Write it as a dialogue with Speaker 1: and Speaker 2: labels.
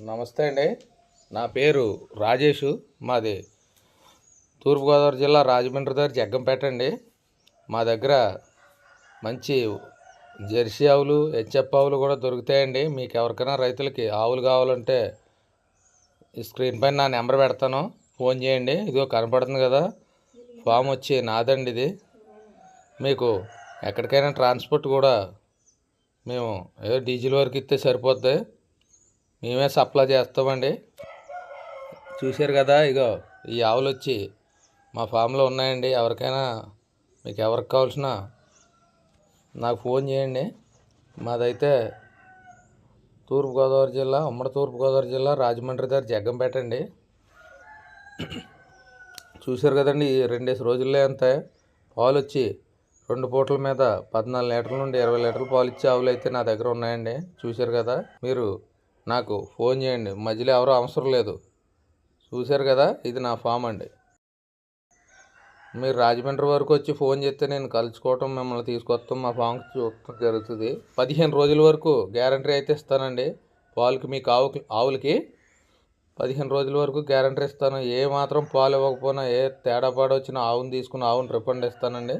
Speaker 1: నమస్తే అండి. నా పేరు రాజేషు. మాది తూర్పుగోదావరి జిల్లా రాజమండ్రి దగ్గర జగ్గంపేట అండి. మా దగ్గర మంచి జెర్సీ ఆవులు హెచ్ఎఫ్ ఆవులు కూడా దొరుకుతాయండి. మీకు ఎవరికైనా రైతులకి ఆవులు కావాలంటే ఈ స్క్రీన్ పైన నా నెంబర్ పెడతాను. ఫోన్ చేయండి. ఇదిగో కనపడుతుంది కదా. ఫామ్ వచ్చి నాదండి ఇది. మీకు ఎక్కడికైనా ట్రాన్స్పోర్ట్ కూడా మేము ఏదో డీజిల్ వరకు ఇస్తే సరిపోతుంది మేమే సప్లై చేస్తామండి. చూశారు కదా ఇగో ఈ ఆవులు వచ్చి మా ఫామ్లో ఉన్నాయండి. ఎవరికైనా మీకు ఎవరికి కావాల్సిన నాకు ఫోన్ చేయండి. మాదైతే తూర్పుగోదావరి జిల్లా ఉమ్మడి తూర్పుగోదావరి జిల్లా రాజమండ్రి దగ్గర జగ్గంపేట అండి. చూశారు కదండి ఈ రెండేసి రోజుల్లో అంతే పాలు వచ్చి రెండు పూటల మీద పద్నాలుగు లీటర్ల నుండి ఇరవై లీటర్ల పాలు ఇచ్చే ఆవులు అయితే నా దగ్గర ఉన్నాయండి. చూశారు కదా మీరు నాకు ఫోన్ చేయండి. మధ్యలో ఎవరో అవసరం లేదు. చూశారు కదా ఇది నా ఫామ్ అండి. మీరు రాజమండ్రి వరకు వచ్చి ఫోన్ చేస్తే నేను కలుసుకోవటం మిమ్మల్ని తీసుకొస్తాం మా ఫామ్కి చూడటం జరుగుతుంది. పదిహేను రోజుల వరకు గ్యారంటీ అయితే ఇస్తానండి. పాలకి మీకు ఆవు ఆవులకి పదిహేను రోజుల వరకు గ్యారంటీ ఇస్తాను. ఏ మాత్రం పాలు ఇవ్వకపోయినా ఏ తేడా పాడొచ్చినా ఆవుని తీసుకుని ఆవుని రిఫండ్ ఇస్తానండి.